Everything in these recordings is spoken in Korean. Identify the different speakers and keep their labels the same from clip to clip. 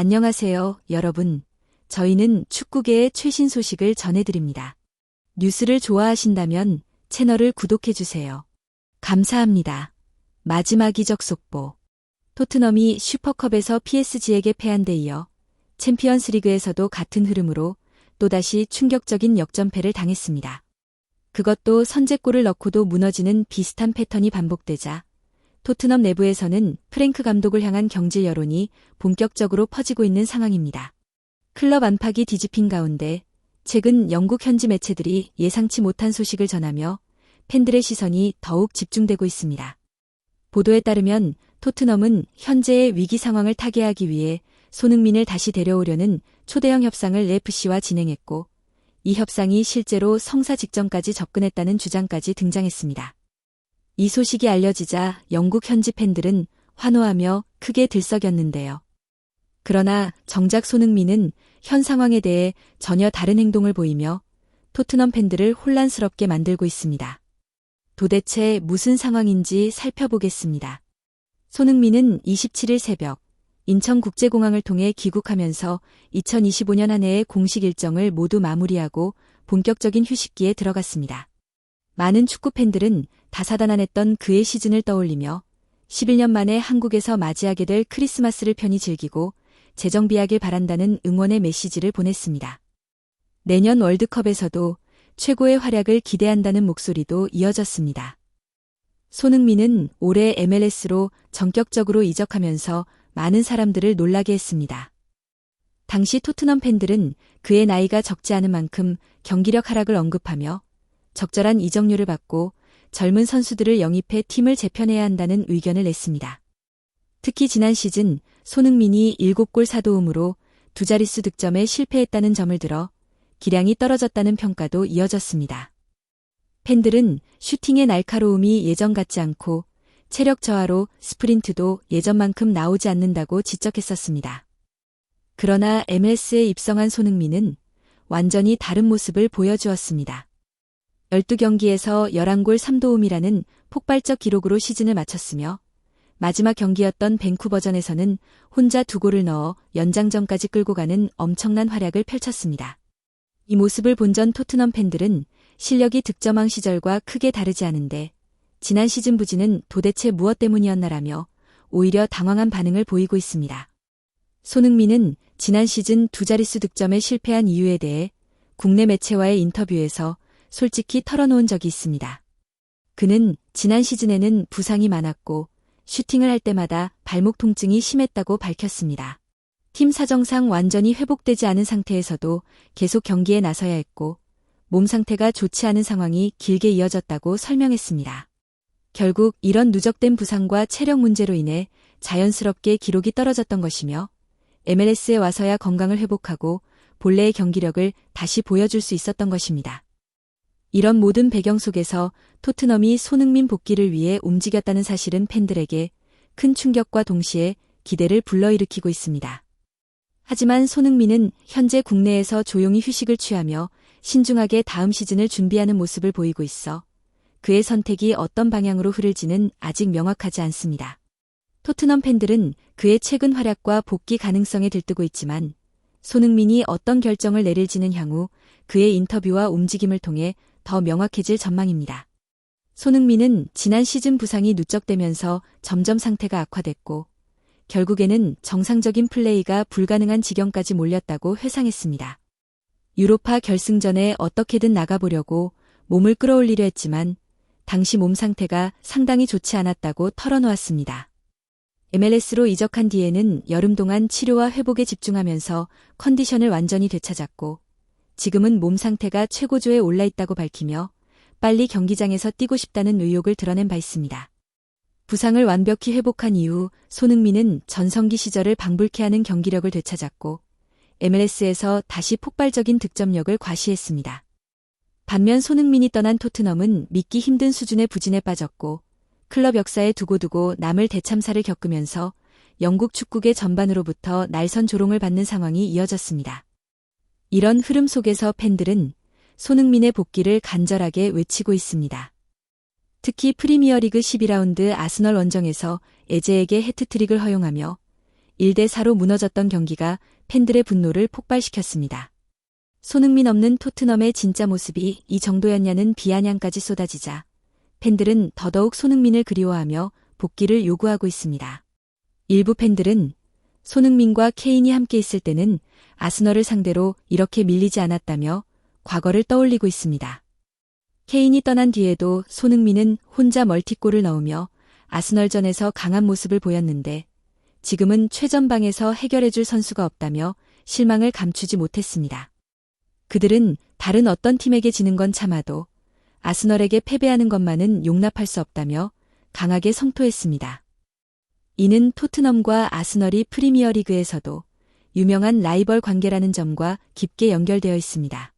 Speaker 1: 안녕하세요, 여러분. 저희는 축구계의 최신 소식을 전해드립니다. 뉴스를 좋아하신다면 채널을 구독해주세요. 감사합니다. 마지막 이적 속보. 토트넘이 슈퍼컵에서 PSG에게 패한 데 이어 챔피언스 리그에서도 같은 흐름으로 또다시 충격적인 역전패를 당했습니다. 그것도 선제골을 넣고도 무너지는 비슷한 패턴이 반복되자 토트넘 내부에서는 프랭크 감독을 향한 경질 여론이 본격적으로 퍼지고 있는 상황입니다. 클럽 안팎이 뒤집힌 가운데 최근 영국 현지 매체들이 예상치 못한 소식을 전하며 팬들의 시선이 더욱 집중되고 있습니다. 보도에 따르면 토트넘은 현재의 위기 상황을 타개하기 위해 손흥민을 다시 데려오려는 초대형 협상을 FC와 진행했고 이 협상이 실제로 성사 직전까지 접근했다는 주장까지 등장했습니다. 이 소식이 알려지자 영국 현지 팬들은 환호하며 크게 들썩였는데요. 그러나 정작 손흥민은 현 상황에 대해 전혀 다른 행동을 보이며 토트넘 팬들을 혼란스럽게 만들고 있습니다. 도대체 무슨 상황인지 살펴보겠습니다. 손흥민은 27일 새벽 인천국제공항을 통해 귀국하면서 2025년 한 해의 공식 일정을 모두 마무리하고 본격적인 휴식기에 들어갔습니다. 많은 축구 팬들은 다사다난했던 그의 시즌을 떠올리며 11년 만에 한국에서 맞이하게 될 크리스마스를 편히 즐기고 재정비하길 바란다는 응원의 메시지를 보냈습니다. 내년 월드컵에서도 최고의 활약을 기대한다는 목소리도 이어졌습니다. 손흥민은 올해 MLS로 전격적으로 이적하면서 많은 사람들을 놀라게 했습니다. 당시 토트넘 팬들은 그의 나이가 적지 않은 만큼 경기력 하락을 언급하며 적절한 이적료를 받고 젊은 선수들을 영입해 팀을 재편해야 한다는 의견을 냈습니다. 특히 지난 시즌 손흥민이 7골 사도움으로 두 자릿수 득점에 실패했다는 점을 들어 기량이 떨어졌다는 평가도 이어졌습니다. 팬들은 슈팅의 날카로움이 예전 같지 않고 체력 저하로 스프린트도 예전만큼 나오지 않는다고 지적했었습니다. 그러나 MS에 입성한 손흥민은 완전히 다른 모습을 보여주었습니다. 12경기에서 11골 3도움이라는 폭발적 기록으로 시즌을 마쳤으며 마지막 경기였던 벤쿠버전에서는 혼자 두 골을 넣어 연장전까지 끌고 가는 엄청난 활약을 펼쳤습니다. 이 모습을 본전 토트넘 팬들은 실력이 득점왕 시절과 크게 다르지 않은데 지난 시즌 부진은 도대체 무엇 때문이었나라며 오히려 당황한 반응을 보이고 있습니다. 손흥민은 지난 시즌 두 자릿수 득점에 실패한 이유에 대해 국내 매체와의 인터뷰에서 솔직히 털어놓은 적이 있습니다. 그는 지난 시즌에는 부상이 많았고 슈팅을 할 때마다 발목 통증이 심했다고 밝혔습니다. 팀 사정상 완전히 회복되지 않은 상태에서도 계속 경기에 나서야 했고 몸 상태가 좋지 않은 상황이 길게 이어졌다고 설명했습니다. 결국 이런 누적된 부상과 체력 문제로 인해 자연스럽게 기록이 떨어졌던 것이며 MLS에 와서야 건강을 회복하고 본래의 경기력을 다시 보여줄 수 있었던 것입니다. 이런 모든 배경 속에서 토트넘이 손흥민 복귀를 위해 움직였다는 사실은 팬들에게 큰 충격과 동시에 기대를 불러일으키고 있습니다. 하지만 손흥민은 현재 국내에서 조용히 휴식을 취하며 신중하게 다음 시즌을 준비하는 모습을 보이고 있어 그의 선택이 어떤 방향으로 흐를지는 아직 명확하지 않습니다. 토트넘 팬들은 그의 최근 활약과 복귀 가능성에 들뜨고 있지만 손흥민이 어떤 결정을 내릴지는 향후 그의 인터뷰와 움직임을 통해 더 명확해질 전망입니다. 손흥민은 지난 시즌 부상이 누적되면서 점점 상태가 악화됐고 결국에는 정상적인 플레이가 불가능한 지경까지 몰렸다고 회상했습니다. 유로파 결승전에 어떻게든 나가보려고 몸을 끌어올리려 했지만 당시 몸 상태가 상당히 좋지 않았다고 털어놓았습니다. MLS로 이적한 뒤에는 여름 동안 치료와 회복에 집중하면서 컨디션을 완전히 되찾았고 지금은 몸 상태가 최고조에 올라 있다고 밝히며 빨리 경기장에서 뛰고 싶다는 의욕을 드러낸 바 있습니다. 부상을 완벽히 회복한 이후 손흥민은 전성기 시절을 방불케 하는 경기력을 되찾았고 MLS에서 다시 폭발적인 득점력을 과시했습니다. 반면 손흥민이 떠난 토트넘은 믿기 힘든 수준의 부진에 빠졌고 클럽 역사에 두고두고 남을 대참사를 겪으면서 영국 축구계 전반으로부터 날선 조롱을 받는 상황이 이어졌습니다. 이런 흐름 속에서 팬들은 손흥민의 복귀를 간절하게 외치고 있습니다. 특히 프리미어리그 12라운드 아스널 원정에서 에제에게 해트트릭을 허용하며 1대4로 무너졌던 경기가 팬들의 분노를 폭발시켰습니다. 손흥민 없는 토트넘의 진짜 모습이 이 정도였냐는 비아냥까지 쏟아지자 팬들은 더더욱 손흥민을 그리워하며 복귀를 요구하고 있습니다. 일부 팬들은 손흥민과 케인이 함께 있을 때는 아스널을 상대로 이렇게 밀리지 않았다며 과거를 떠올리고 있습니다. 케인이 떠난 뒤에도 손흥민은 혼자 멀티골을 넣으며 아스널전에서 강한 모습을 보였는데 지금은 최전방에서 해결해줄 선수가 없다며 실망을 감추지 못했습니다. 그들은 다른 어떤 팀에게 지는 건 참아도 아스널에게 패배하는 것만은 용납할 수 없다며 강하게 성토했습니다. 이는 토트넘과 아스널이 프리미어리그에서도 유명한 라이벌 관계라는 점과 깊게 연결되어 있습니다.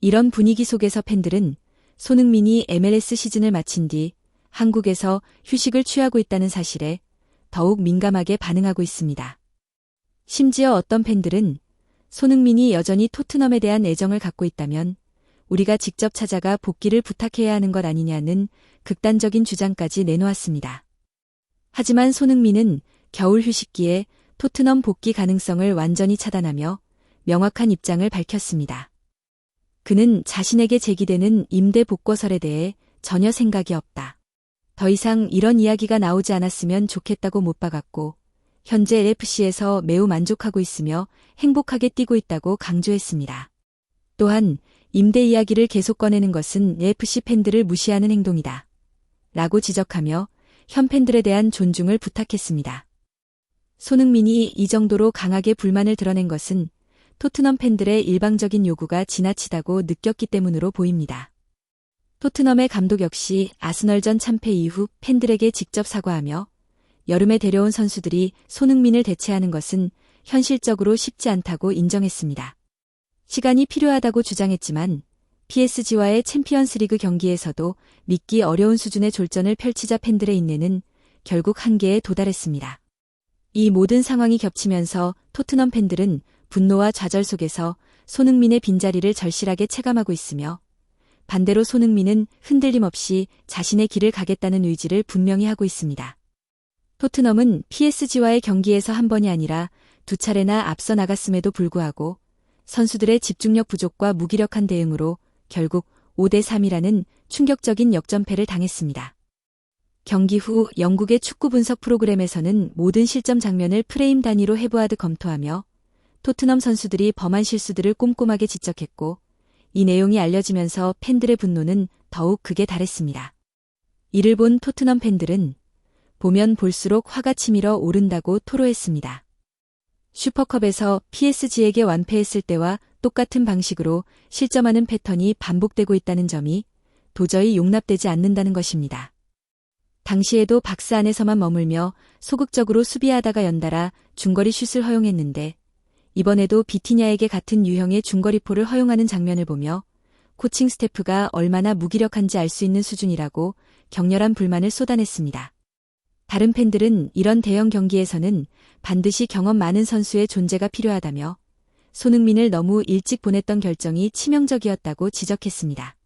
Speaker 1: 이런 분위기 속에서 팬들은 손흥민이 MLS 시즌을 마친 뒤 한국에서 휴식을 취하고 있다는 사실에 더욱 민감하게 반응하고 있습니다. 심지어 어떤 팬들은 손흥민이 여전히 토트넘에 대한 애정을 갖고 있다면 우리가 직접 찾아가 복귀를 부탁해야 하는 것 아니냐는 극단적인 주장까지 내놓았습니다. 하지만 손흥민은 겨울 휴식기에 토트넘 복귀 가능성을 완전히 차단하며 명확한 입장을 밝혔습니다. 그는 자신에게 제기되는 임대 복거설에 대해 전혀 생각이 없다. 더 이상 이런 이야기가 나오지 않았으면 좋겠다고 못 박았고, 현재 LFC에서 매우 만족하고 있으며 행복하게 뛰고 있다고 강조했습니다. 또한 임대 이야기를 계속 꺼내는 것은 FC 팬들을 무시하는 행동이다. 라고 지적하며 현 팬들에 대한 존중을 부탁했습니다. 손흥민이 이 정도로 강하게 불만을 드러낸 것은 토트넘 팬들의 일방적인 요구가 지나치다고 느꼈기 때문으로 보입니다. 토트넘의 감독 역시 아스널전 참패 이후 팬들에게 직접 사과하며 여름에 데려온 선수들이 손흥민을 대체하는 것은 현실적으로 쉽지 않다고 인정했습니다. 시간이 필요하다고 주장했지만 PSG와의 챔피언스리그 경기에서도 믿기 어려운 수준의 졸전을 펼치자 팬들의 인내는 결국 한계에 도달했습니다. 이 모든 상황이 겹치면서 토트넘 팬들은 분노와 좌절 속에서 손흥민의 빈자리를 절실하게 체감하고 있으며 반대로 손흥민은 흔들림 없이 자신의 길을 가겠다는 의지를 분명히 하고 있습니다. 토트넘은 PSG와의 경기에서 한 번이 아니라 두 차례나 앞서 나갔음에도 불구하고 선수들의 집중력 부족과 무기력한 대응으로 결국 5대3이라는 충격적인 역전패를 당했습니다. 경기 후 영국의 축구 분석 프로그램에서는 모든 실점 장면을 프레임 단위로 해부하듯 검토하며 토트넘 선수들이 범한 실수들을 꼼꼼하게 지적했고 이 내용이 알려지면서 팬들의 분노는 더욱 극에 달했습니다. 이를 본 토트넘 팬들은 보면 볼수록 화가 치밀어 오른다고 토로했습니다. 슈퍼컵에서 PSG에게 완패했을 때와 똑같은 방식으로 실점하는 패턴이 반복되고 있다는 점이 도저히 용납되지 않는다는 것입니다. 당시에도 박스 안에서만 머물며 소극적으로 수비하다가 연달아 중거리 슛을 허용했는데 이번에도 비티냐에게 같은 유형의 중거리포를 허용하는 장면을 보며 코칭 스태프가 얼마나 무기력한지 알 수 있는 수준이라고 격렬한 불만을 쏟아냈습니다. 다른 팬들은 이런 대형 경기에서는 반드시 경험 많은 선수의 존재가 필요하다며 손흥민을 너무 일찍 보냈던 결정이 치명적이었다고 지적했습니다.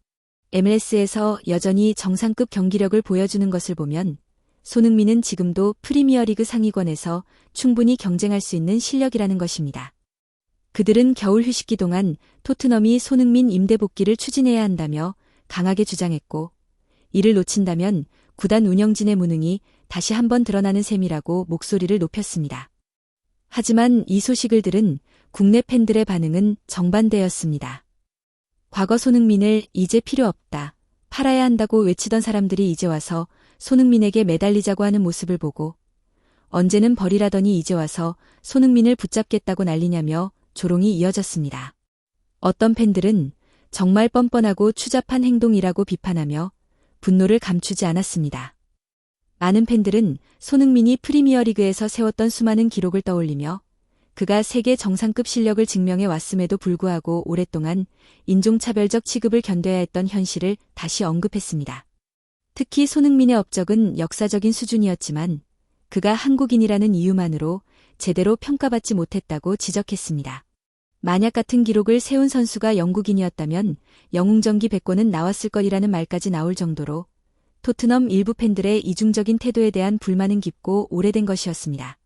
Speaker 1: MLS에서 여전히 정상급 경기력을 보여주는 것을 보면 손흥민은 지금도 프리미어리그 상위권에서 충분히 경쟁할 수 있는 실력이라는 것입니다. 그들은 겨울 휴식기 동안 토트넘이 손흥민 임대 복귀를 추진해야 한다며 강하게 주장했고 이를 놓친다면 구단 운영진의 무능이 다시 한번 드러나는 셈이라고 목소리를 높였습니다. 하지만 이 소식을 들은 국내 팬들의 반응은 정반대였습니다. 과거 손흥민을 이제 필요 없다, 팔아야 한다고 외치던 사람들이 이제 와서 손흥민에게 매달리자고 하는 모습을 보고 언제는 버리라더니 이제 와서 손흥민을 붙잡겠다고 난리냐며 조롱이 이어졌습니다. 어떤 팬들은 정말 뻔뻔하고 추잡한 행동이라고 비판하며 분노를 감추지 않았습니다. 많은 팬들은 손흥민이 프리미어리그에서 세웠던 수많은 기록을 떠올리며 그가 세계 정상급 실력을 증명해 왔음에도 불구하고 오랫동안 인종차별적 취급을 견뎌야 했던 현실을 다시 언급했습니다. 특히 손흥민의 업적은 역사적인 수준이었지만 그가 한국인이라는 이유만으로 제대로 평가받지 못했다고 지적했습니다. 만약 같은 기록을 세운 선수가 영국인이었다면 영웅전기 100권은 나왔을 것이라는 말까지 나올 정도로 토트넘 일부 팬들의 이중적인 태도에 대한 불만은 깊고 오래된 것이었습니다.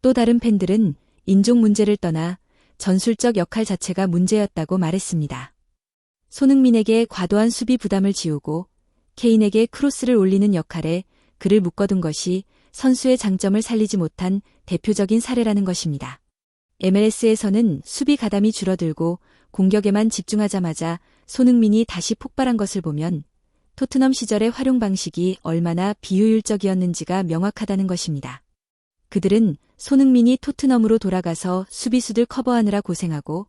Speaker 1: 또 다른 팬들은 인종 문제를 떠나 전술적 역할 자체가 문제였다고 말했습니다. 손흥민에게 과도한 수비 부담을 지우고 케인에게 크로스를 올리는 역할에 그를 묶어둔 것이 선수의 장점을 살리지 못한 대표적인 사례라는 것입니다. MLS에서는 수비 가담이 줄어들고 공격에만 집중하자마자 손흥민이 다시 폭발한 것을 보면 토트넘 시절의 활용 방식이 얼마나 비효율적이었는지가 명확하다는 것입니다. 그들은 손흥민이 토트넘으로 돌아가서 수비수들 커버하느라 고생하고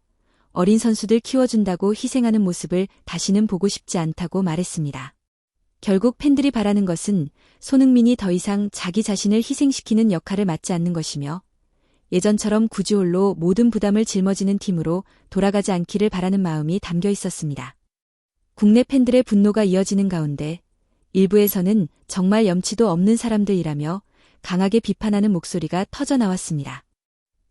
Speaker 1: 어린 선수들 키워준다고 희생하는 모습을 다시는 보고 싶지 않다고 말했습니다. 결국 팬들이 바라는 것은 손흥민이 더 이상 자기 자신을 희생시키는 역할을 맡지 않는 것이며 예전처럼 구주홀로 모든 부담을 짊어지는 팀으로 돌아가지 않기를 바라는 마음이 담겨 있었습니다. 국내 팬들의 분노가 이어지는 가운데 일부에서는 정말 염치도 없는 사람들이라며 강하게 비판하는 목소리가 터져 나왔습니다.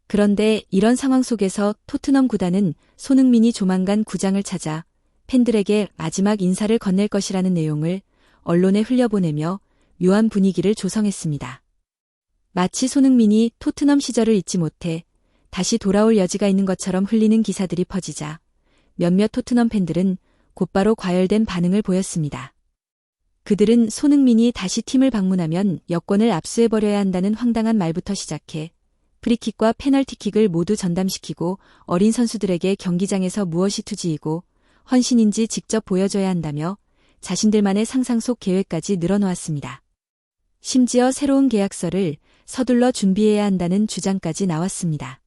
Speaker 1: 그런데 이런 상황 속에서 토트넘 구단은 손흥민이 조만간 구장을 찾아 팬들에게 마지막 인사를 건넬 것이라는 내용을 언론에 흘려보내며 묘한 분위기를 조성했습니다. 마치 손흥민이 토트넘 시절을 잊지 못해 다시 돌아올 여지가 있는 것처럼 흘리는 기사들이 퍼지자 몇몇 토트넘 팬들은 곧바로 과열된 반응을 보였습니다. 그들은 손흥민이 다시 팀을 방문하면 여권을 압수해버려야 한다는 황당한 말부터 시작해 프리킥과 페널티킥을 모두 전담시키고 어린 선수들에게 경기장에서 무엇이 투지이고 헌신인지 직접 보여줘야 한다며 자신들만의 상상 속 계획까지 늘어놓았습니다. 심지어 새로운 계약서를 서둘러 준비해야 한다는 주장까지 나왔습니다.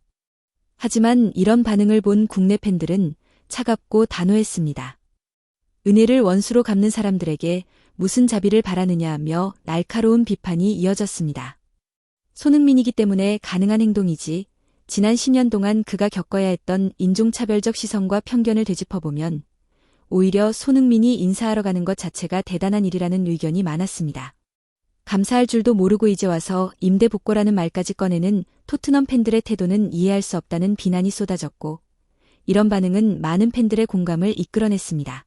Speaker 1: 하지만 이런 반응을 본 국내 팬들은 차갑고 단호했습니다. 은혜를 원수로 갚는 사람들에게 무슨 자비를 바라느냐며 날카로운 비판이 이어졌습니다. 손흥민이기 때문에 가능한 행동이지 지난 10년 동안 그가 겪어야 했던 인종차별적 시선과 편견을 되짚어보면 오히려 손흥민이 인사하러 가는 것 자체가 대단한 일이라는 의견이 많았습니다. 감사할 줄도 모르고 이제 와서 임대 복고라는 말까지 꺼내는 토트넘 팬들의 태도는 이해할 수 없다는 비난이 쏟아졌고 이런 반응은 많은 팬들의 공감을 이끌어냈습니다.